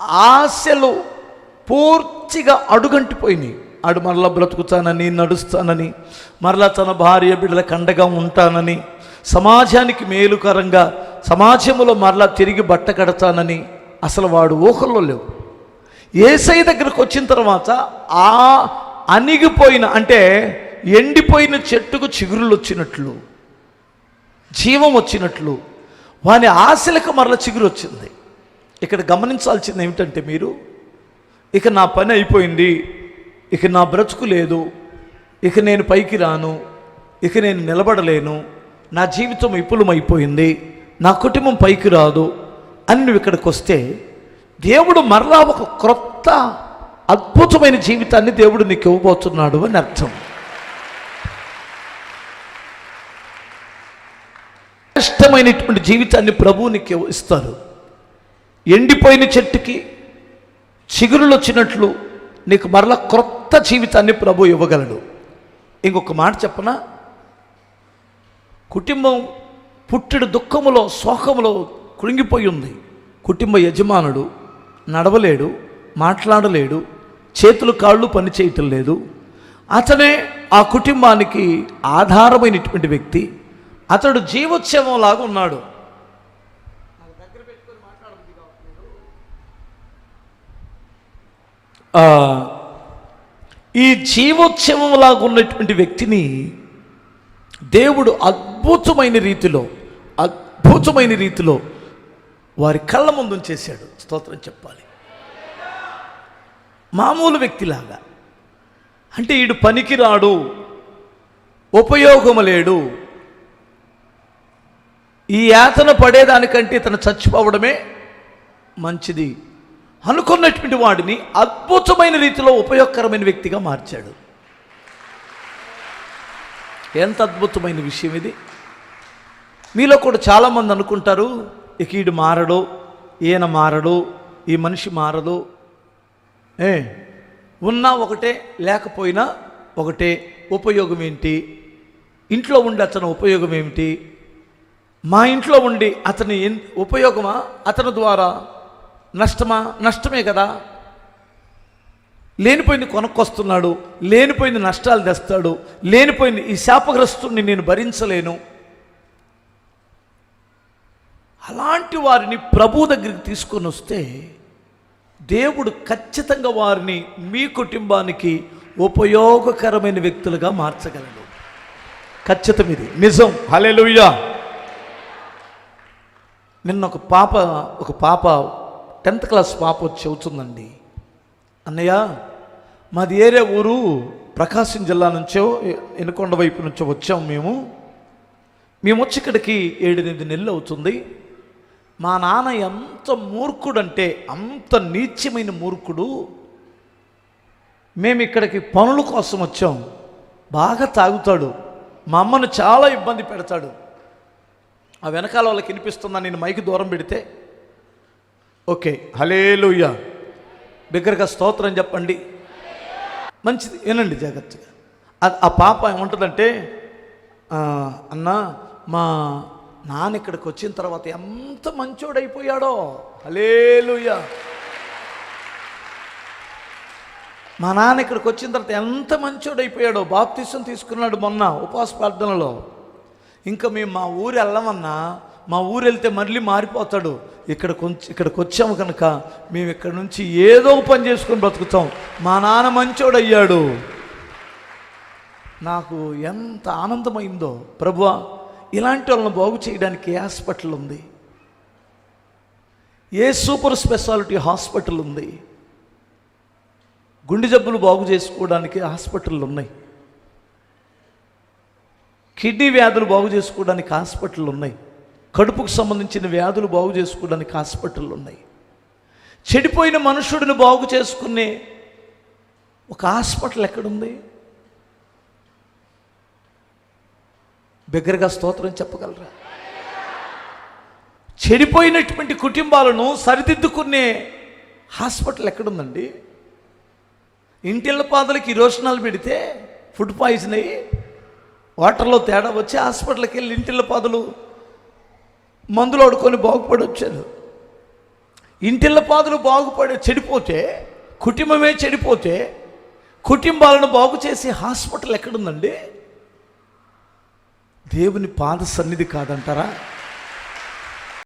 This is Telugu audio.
ఆశలు పూర్తిగా అడుగంటిపోయినాయి. ఆడు మరలా బ్రతుకుతానని నడుస్తానని మరలా తన భార్య బిడ్డల కండగా ఉంటానని సమాజానికి మేలుకరంగా సమాజంలో మరలా తిరిగి బట్ట కడతానని అసలు వాడు ఊహల్లో లేవు. ఏసై దగ్గరకు వచ్చిన తర్వాత ఆ అణిగిపోయిన అంటే ఎండిపోయిన చెట్టుకు చిగురులు వచ్చినట్లు జీవం వచ్చినట్లు వాని ఆశలకు మరల చిగురు వచ్చింది. ఇక్కడ గమనించాల్సింది ఏమిటంటే మీరు ఇక నా పని అయిపోయింది ఇక నా బ్రతుకు లేదు ఇక నేను పైకి రాను ఇక నేను నిలబడలేను నా జీవితం విపులమైపోయింది నా కుటుంబం పైకి రాదు అని నువ్వు ఇక్కడికి వస్తే దేవుడు మరలా ఒక క్రొత్త అద్భుతమైన జీవితాన్ని దేవుడు నీకు ఇవ్వబోతున్నాడు అని అర్థం. శ్రేష్టమైనటువంటి జీవితాన్ని ప్రభువు నీకు ఇస్తారు. ఎండిపోయిన చెట్టుకి చిగురులు వచ్చినట్లు నీకు మరల క్రొత్త జీవితాన్ని ప్రభు ఇవ్వగలడు. ఇంకొక మాట చెప్పనా? కుటుంబం పుట్టిడు దుఃఖములో శోకములో కృంగిపోయి ఉంది. కుటుంబ యజమానుడు నడవలేడు మాట్లాడలేడు చేతులు కాళ్ళు పనిచేయటం లేదు. అతనే ఆ కుటుంబానికి ఆధారమైనటువంటి వ్యక్తి. అతడు జీవోత్సవం లాగా ఉన్నాడు. ఈ జీవోత్సవం లాగా ఉన్నటువంటి వ్యక్తిని దేవుడు అద్భుతమైన రీతిలో అద్భుతమైన రీతిలో వారి కళ్ళ ముందు చేశాడు స్తోత్రం చెప్పాలి. మామూలు వ్యక్తిలాగా. అంటే ఈడు పనికిరాడు ఉపయోగము లేడు ఈ యాతన పడేదానికంటే ఇతను చచ్చిపోవడమే మంచిది. అనుకున్నటువంటి వాడిని అద్భుతమైన రీతిలో ఉపయోగకరమైన వ్యక్తిగా మార్చాడు. ఎంత అద్భుతమైన విషయం ఇది. మీలో కూడా చాలామంది అనుకుంటారు ఇక ఈడు మారడు ఈయన మారడు ఈ మనిషి మారదు. ఏ ఉన్నా ఒకటే లేకపోయినా ఒకటే ఉపయోగం ఏంటి? ఇంట్లో ఉండే అతను ఉపయోగం ఏమిటి? మా ఇంట్లో ఉండి అతని ఉపయోగమా? అతని ద్వారా నష్టమా? నష్టమే కదా. లేనిపోయింది కొనుక్కొస్తున్నాడు లేనిపోయింది నష్టాలు తెస్తాడు లేనిపోయింది ఈ శాపగ్రస్తుని నేను భరించలేను. అలాంటి వారిని ప్రభు దగ్గరికి తీసుకొని వస్తే దేవుడు ఖచ్చితంగా వారిని మీ కుటుంబానికి ఉపయోగకరమైన వ్యక్తులుగా మార్చగలడు. ఖచ్చితం ఇది. నిజం. హలే నిన్న ఒక పాప ఒక పాప టెన్త్ క్లాస్ పాప వచ్చి చెబుతుందండి. అన్నయ్య మాది ఏరే ఊరు ప్రకాశం జిల్లా నుంచో ఎనుకొండ వైపు నుంచో వచ్చాము మేము. మేము వచ్చి ఇక్కడికి ఏడెనిమిది నెలలు అవుతుంది. మా నాన్న ఎంత మూర్ఖుడంటే అంత నీచ్యమైన మూర్ఖుడు. మేము ఇక్కడికి పనుల కోసం వచ్చాం బాగా తాగుతాడు. మా అమ్మను చాలా ఇబ్బంది పెడతాడు. ఆ వెనకాల వాళ్ళకి వినిపిస్తుందా నేను మైకి దూరం పెడితే ఓకే హలేలుయ్య బిగ్గరగా స్తోత్రం చెప్పండి. మంచిది వినండి జాగ్రత్తగా. ఆ- ఆ పాప ఏముంటుందంటే "ఆ, అన్నా మా నాన్న ఇక్కడికి వచ్చిన తర్వాత ఎంత మంచోడైపోయాడో. హలేలుయ్య మా నాన్న ఇక్కడికి వచ్చిన తర్వాత ఎంత మంచోడైపోయాడో. బాప్తీసం తీసుకున్నాడు మొన్న ఉపవాస ప్రార్థనలో. ఇంకా మేము మా ఊరు వెళ్ళమన్నా మా ఊరు వెళ్తే మళ్ళీ మారిపోతాడు. ఇక్కడ కొంచెం ఇక్కడికి వచ్చాము కనుక మేము ఇక్కడ నుంచి ఏదో పని చేసుకొని బ్రతుకుతాం. మా నాన్న మంచోడయ్యాడు నాకు ఎంత ఆనందమైందో. ప్రభువా ఇలాంటి వాళ్ళని బాగు చేయడానికి హాస్పిటల్ ఉంది? ఏ సూపర్ స్పెషాలిటీ హాస్పిటల్ ఉంది? గుండె జబ్బులు బాగు చేసుకోవడానికి హాస్పిటల్ ఉన్నాయి? కిడ్నీ వ్యాధులు బాగు చేసుకోవడానికి హాస్పిటల్ ఉన్నాయి. కడుపుకు సంబంధించిన వ్యాధులు బాగు చేసుకోవడానికి హాస్పిటల్ ఉన్నాయి. చెడిపోయిన మనుషుడిని బాగు చేసుకునే ఒక హాస్పిటల్ ఎక్కడుంది? బిగ్గరగా స్తోత్రం చెప్పగలరా? చెడిపోయినటువంటి కుటుంబాలను సరిదిద్దుకునే హాస్పిటల్ ఎక్కడుందండి? ఇంటిళ్ళ పాదలకి రోషనాలు పెడితే ఫుడ్ పాయిజన్ అయ్యి వాటర్లో తేడా వచ్చి హాస్పిటల్కి వెళ్ళి ఇంటిళ్ళ పాదులు మందులు ఆడుకొని బాగుపడి వచ్చారు. ఇంటిళ్ళ పాదులు బాగుపడే చెడిపోతే కుటుంబమే చెడిపోతే కుటుంబాలను బాగు చేసే హాస్పిటల్ ఎక్కడుందండి? దేవుని పాద సన్నిధి కాదంటారా?